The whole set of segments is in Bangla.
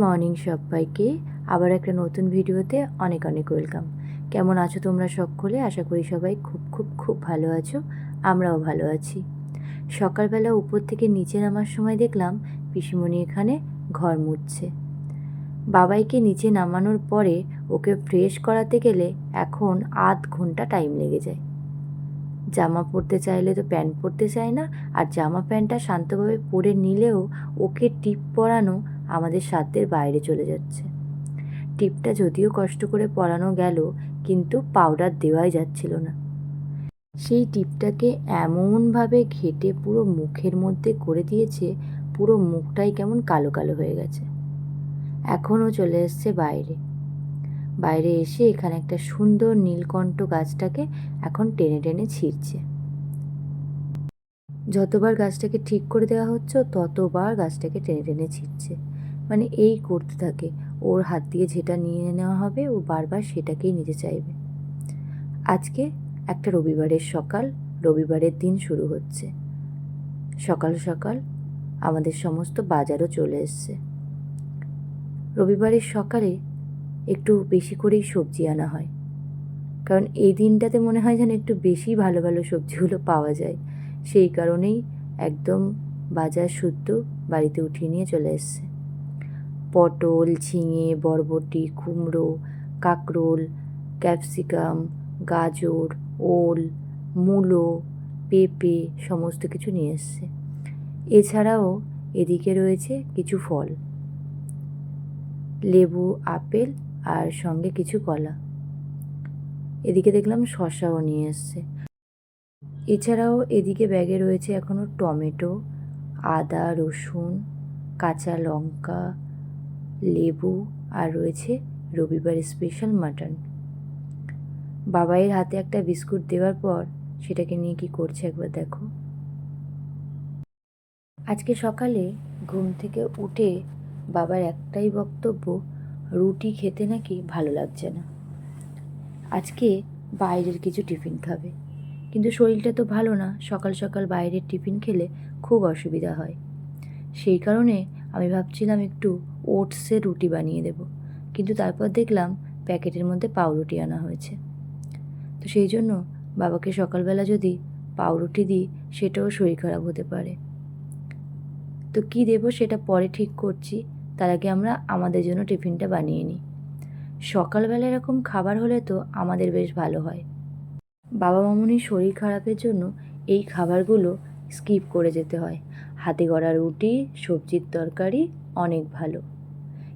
মর্নিং সবাইকে। আবার একটা নতুন ভিডিওতে অনেক অনেক ওয়েলকাম কেমন আছো তোমরা সকলে? আশা করি সবাই খুব খুব খুব ভালো আছো। আমরাও ভালো আছি। সকালবেলা উপর থেকে নিচে নামার সময় দেখলাম পিসিমণি এখানে ঘর মুছছে। বাবাইকে নিচে নামানোর পরে ওকে ফ্রেশ করাতে গেলে এখন আধ ঘণ্টা টাইম লেগে যায়। জামা পরতে চাইলে তো প্যান্ট পরতে চায় না, আর জামা প্যান্টটা শান্তভাবে পরে নিলেও ওকে টিপ পরানো আমাদের সাধ্যের বাইরে চলে যাচ্ছে। টিপটা যদিও কষ্ট করে পরানো গেল, কিন্তু পাউডার দেওয়াই যাচ্ছিল না। সেই টিপটাকে এমনভাবে ঘেটে পুরো মুখের মধ্যে করে দিয়েছে, পুরো মুখটাই কেমন কালো কালো হয়ে গেছে। এখনও চলে এসছে বাইরে। বাইরে এসে এখানে একটা সুন্দর নীলকণ্ঠ গাছটাকে এখন টেনে টেনে ছিঁড়ছে। যতবার গাছটাকে ঠিক করে দেওয়া হচ্ছে, ততবার গাছটাকে টেনে টেনে ছিঁড়ছে। মানে এই করতে থাকে। ওর হাত দিয়ে যেটা নিয়ে নেওয়া হবে, ও বারবার সেটাকেই নিতে চাইবে। আজকে একটা রবিবারের সকাল, রবিবারের দিন শুরু হচ্ছে। সকাল সকাল আমাদের সমস্ত বাজারও চলে এসছে। রবিবারের সকালে একটু বেশি করেই সবজি আনা হয়। কারণ এই দিনটাতে মনে হয় যেন একটু বেশি ভালো ভালো সবজিগুলো পাওয়া যায়। সেই কারণেই একদম বাজার শুদ্ধ বাড়িতে উঠিয়ে নিয়ে চলে এসছে। পটল, ঝিঙে, বরবটি, কুমড়ো, কাঁকরোল, ক্যাপসিকাম, গাজর, ওল, মূলো, পেঁপে সমস্ত কিছু নিয়ে এসছে। এছাড়াও এদিকে রয়েছে কিছু ফল। লেবু, আপেল আর সঙ্গে কিছু কলা। এদিকে দেখলাম শশাও নিয়ে এসছে। এছাড়াও এদিকে ব্যাগে রয়েছে এখনও টমেটো, আদা, রসুন, কাঁচা লঙ্কা লেবু আর রয়েছে রবিবার স্পেশাল মাটন বাবাইয়ের হাতে একটা বিস্কুট দেওয়ার পর সেটাকে নিয়ে কি করছে একবার দেখো। আজকে সকালে ঘুম থেকে উঠে বাবার একটাই বক্তব্য, রুটি খেতে নাকি ভালো লাগছে না। আজকে বাইরের কিছু টিফিন খাবে। কিন্তু শরীরটা তো ভালো না, সকাল সকাল বাইরের টিফিন খেলে খুব অসুবিধা হয়। সেই কারণে আমি ভাবছিলাম একটু ওটসের রুটি বানিয়ে দেব। কিন্তু তারপর দেখলাম প্যাকেটের মধ্যে পাউরুটি আনা হয়েছে। তো সেই জন্য বাবাকে সকালবেলা যদি পাউরুটি দিই, সেটাও শরীর খারাপ হতে পারে। তো কী দেবো সেটা পরে ঠিক করছি, তার আগে আমরা আমাদের জন্য টিফিনটা বানিয়ে নিই। সকালবেলা এরকম খাবার হলে তো আমাদের বেশ ভালো হয়। বাবা মামুনির শরীর খারাপের জন্য এই খাবারগুলো স্কিপ করে যেতে হয়। হাতে গড়া রুটি, সবজির তরকারি অনেক ভালো।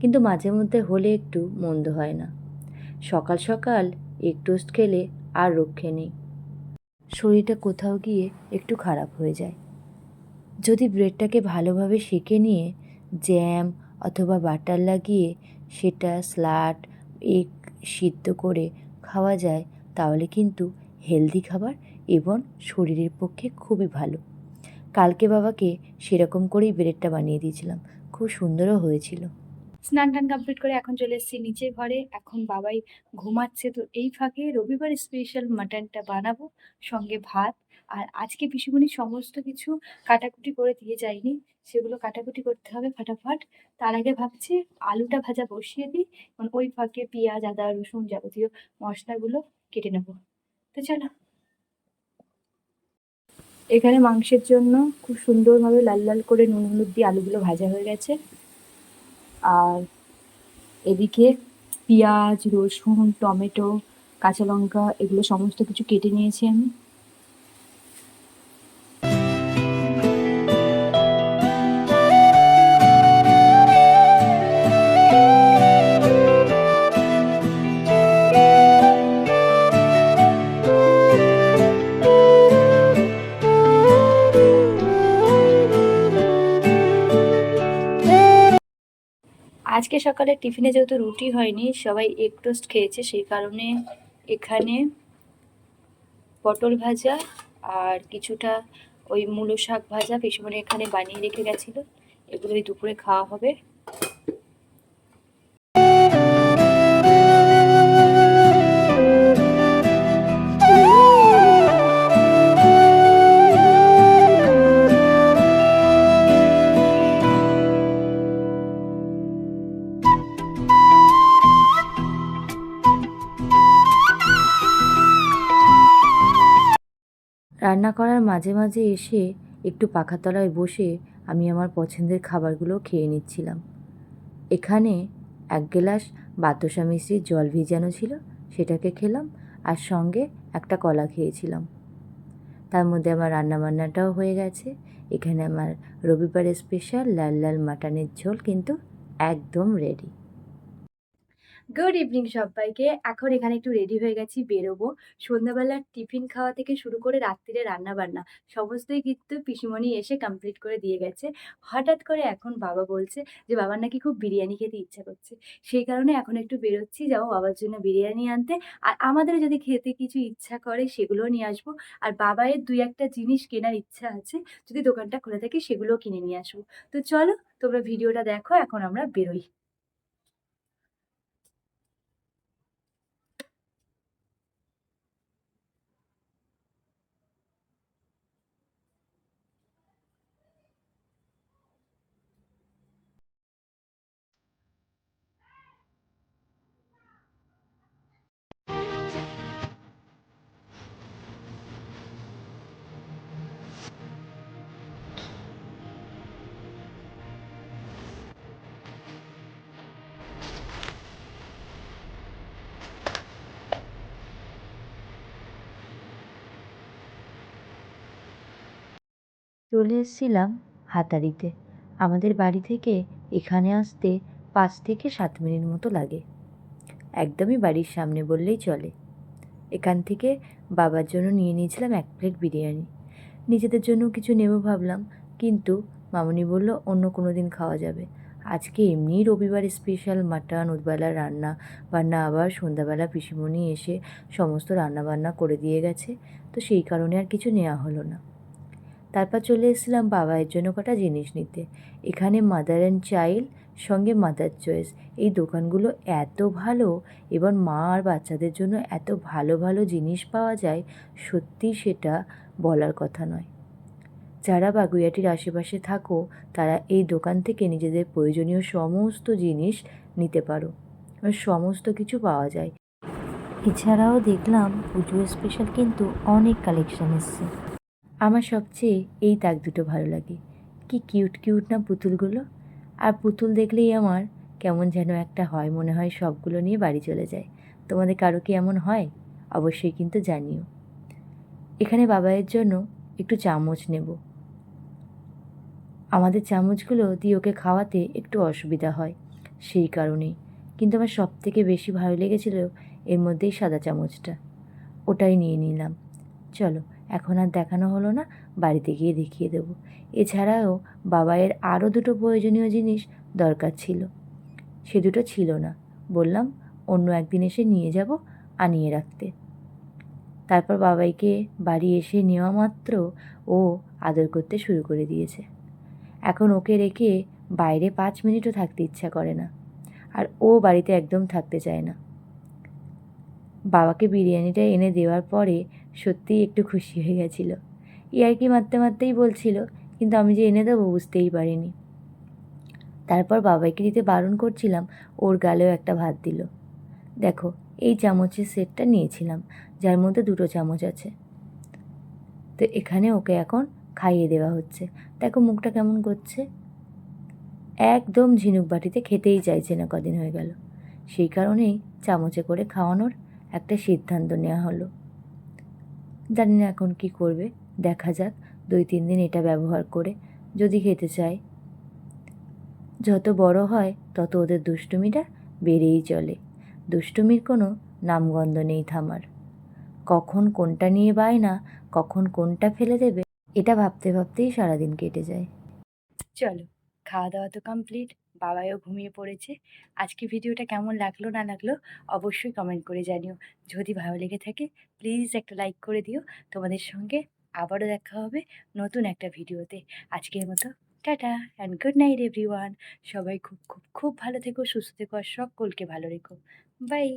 কিন্তু মাঝে মধ্যে হলে একটু মন্দ হয় না। সকাল সকাল এক টোস্ট খেলে আর রক্ষে নেই। শরীরটা কোথাও গিয়ে একটু খারাপ হয়ে যায়। যদি ব্রেডটাকে ভালোভাবে সেঁকে নিয়ে জ্যাম অথবা বাটার লাগিয়ে সেটা স্লাট এগ সিদ্ধ করে খাওয়া যায়, তাহলে কিন্তু হেলদি খাবার এবং শরীরের পক্ষে খুবই ভালো। কালকে বাবাকে সেরকম করেই ব্রেডটা বানিয়ে দিয়েছিলাম। খুব সুন্দরও হয়েছিল। স্নান টান কমপ্লিট করে এখন চলে এসেছি নিচে ঘরে। এখন বাবাই ঘুমাচ্ছে। তো এই ফাঁকে রবিবার স্পেশাল মাটনটা বানাবো, সঙ্গে ভাত। আর আজকে পিসুমণি সমস্ত কিছু কাটাকুটি করে দিয়ে যায়নি। সেগুলো কাটাকুটি করতে হবে ফাটাফাট। তার আগে ভাবছি আলুটা ভাজা বসিয়ে দিই। কারণ ওই ফাঁকে পেঁয়াজ, আদা, রসুন যাবতীয় মশলাগুলো কেটে নেব। তো চলো। এখানে মাংসের জন্য খুব সুন্দরভাবে লাল লাল করে নুন হলুদ দিয়ে আলুগুলো ভাজা হয়ে গেছে। আর এদিকে পেঁয়াজ, রসুন, টমেটো, কাঁচা লঙ্কা, এগুলো সমস্ত কিছু কেটে নিয়েছি আমি। আজকে সকালে টিফিনে যেহেতু রুটি হয়নি, সবাই এগ টোস্ট খেয়েছে, সেই কারণে এখানে পটল ভাজা আর কিছুটা ওই মূলো শাক ভাজা পিসমনে এখানে বানিয়ে রেখে গেছিল। এগুলো ওই দুপুরে খাওয়া হবে। রান্না করার মাঝে মাঝে এসে একটু পাখার তলায় বসে আমি আমার পছন্দের খাবারগুলো খেয়ে নিচ্ছিলাম। এখানে এক গ্লাস বাতাসা মিশ্রির জল ভিজানো ছিল, সেটাকে খেলাম আর সঙ্গে একটা কলা খেয়েছিলাম। তার মধ্যে আমার রান্নাবান্নাটাও হয়ে গেছে। এখানে আমার রবিবারের স্পেশাল লাল লাল মাটনের ঝোল কিন্তু একদম রেডি গুড ইভিনিং সবাইকে। এখন এখানে একটু রেডি হয়ে গেছি, বেরোবো। সন্ধ্যাবেলার টিফিন খাওয়া থেকে শুরু করে রাত্রিরে রান্না বান্না সমস্তই কিন্তু পিসিমণি এসে কমপ্লিট করে দিয়ে গেছে। হঠাৎ করে এখন বাবা বলছে যে, বাবার নাকি খুব বিরিয়ানি খেতে ইচ্ছা করছে। সেই কারণে এখন একটু বেরোচ্ছি, যাব বাবার জন্য বিরিয়ানি আনতে। আর আমাদের যদি খেতে কিছু ইচ্ছা করে, সেগুলোও নিয়ে আসব। আর বাবায়ের দুই একটা জিনিস কেনার ইচ্ছা আছে, যদি দোকানটা খোলা থাকে, সেগুলোও কিনে নিয়ে আসব। তো চলো, তোমরা ভিডিওটা দেখো, এখন আমরা বেরোই। চলে এসেছিলাম হাতারিতে আমাদের বাড়ি থেকে এখানে আসতে পাঁচ থেকে সাত মিনিট মতো লাগে। একদমই বাড়ির সামনে বললেই চলে। এখান থেকে বাবার জন্য নিয়ে নিয়েছিলাম এক প্লেট বিরিয়ানি। নিজেদের জন্য কিছু নেব ভাবলাম, কিন্তু মামনি বলল, অন্য কোনো দিন খাওয়া যাবে। আজকে এমনিই রবিবার স্পেশাল মাটন উদবেলা রান্না বান্না, আবার সন্ধ্যাবেলা পিসিমণি এসে সমস্ত রান্না বান্না করে দিয়ে গেছে। তো সেই কারণে আর কিছু নেওয়া হলো না। তারপর চলে এসেছিলাম বাবাইয়ের জন্য কটা জিনিস নিতে। এখানে মাদার অ্যান্ড চাইল্ড সঙ্গে মাদার চয়েস এই দোকানগুলো এত ভালো এবং মা আর বাচ্চাদের জন্য এত ভালো ভালো জিনিস পাওয়া যায়, সত্যি সেটা বলার কথা নয়। যারা বাগুইয়াটির আশেপাশে থাকো, তারা এই দোকান থেকে নিজেদের প্রয়োজনীয় সমস্ত জিনিস নিতে পারো। সমস্ত কিছু পাওয়া যায়। এছাড়াও দেখলাম পুজো স্পেশাল কিন্তু অনেক কালেকশন এসছে। আমার সবচেয়ে এই তাক দুটো ভালো লাগে। কি কিউট কিউট না পুতুলগুলো? আর পুতুল দেখলেই আমার কেমন যেন একটা হয়, মনে হয় সবগুলো নিয়ে বাড়ি চলে যায়। তোমাদের কারও কি এমন হয়? অবশ্যই কিন্তু জানিও। এখানে বাবাইয়ের জন্য একটু চামচ নেব। আমাদের চামচগুলো দিয়ে ওকে খাওয়াতে একটু অসুবিধা হয়, সেই কারণেই। কিন্তু আমার সব থেকে বেশি ভালো লেগেছিল এর মধ্যেই সাদা চামচটা। ওটাই নিয়ে নিলাম। চলো এখন আর দেখানো হলো না, বাড়িতে গিয়ে দেখিয়ে দেবো। এছাড়াও বাবাইয়ের আরও দুটো প্রয়োজনীয় জিনিস দরকার ছিল। সে দুটো ছিল না। বললাম, অন্য একদিন এসে নিয়ে যাব আনিয়ে রাখতে। তারপর বাবাইকে বাড়ি এসে নেওয়া মাত্র ও আদর করতে শুরু করে দিয়েছে। এখন ওকে রেখে বাইরে পাঁচ মিনিটও থাকতে ইচ্ছা করে না। আর ও বাড়িতে একদম থাকতে চায় না। বাবাকে বিরিয়ানিটা এনে দেওয়ার পরে সত্যিই একটু খুশি হয়ে গেছিল। ইয়ার্কি মারতে মারতেই বলছিল, কিন্তু আমি যে এনে দেবো বুঝতেই পারিনি। তারপর বাবাইকে দিতে বারণ করছিলাম, ওর গালেও একটা ভাত দিল। দেখো, এই চামচের সেটটা নিয়েছিলাম, যার মধ্যে দুটো চামচ আছে। তো এখানে ওকে এখন খাইয়ে দেওয়া হচ্ছে। দেখো মুখটা কেমন করছে? একদম ঝিনুক বাটিতে খেতেই চাইছে না কদিন হয়ে গেল। সেই কারণেই চামচে করে খাওয়ানোর একটা সিদ্ধান্ত নেওয়া হলো। জানি না এখন কি করবে। দেখা যাক, দুই তিন দিন এটা ব্যবহার করে যদি খেতে চায়। যত বড় হয়, তত ওদের দুষ্টুমিটা বেড়েই চলে। দুষ্টুমির কোনো নামগন্ধ নেই থামার। কখন কোনটা নিয়ে বায় না, কখন কোনটা ফেলে দেবে, এটা ভাবতে ভাবতেই সারাদিন কেটে যায়। চলো, খাওয়া দাওয়া তো কমপ্লিট বাবাইও ঘুমিয়ে পড়েছে। আজকে ভিডিওটা কেমন লাগল, না লাগল অবশ্যই কমেন্ট করে জানিও। যদি ভালো লেগে থাকে প্লিজ একটা লাইক করে দিও। তোমাদের সঙ্গে আবারও দেখা হবে নতুন একটা ভিডিওতে। আজকের মতো tata and good night everyone সবাই খুব খুব খুব ভালো থেকো, সুস্থ থেকো আর সকলকে ভালো রেখো। বাই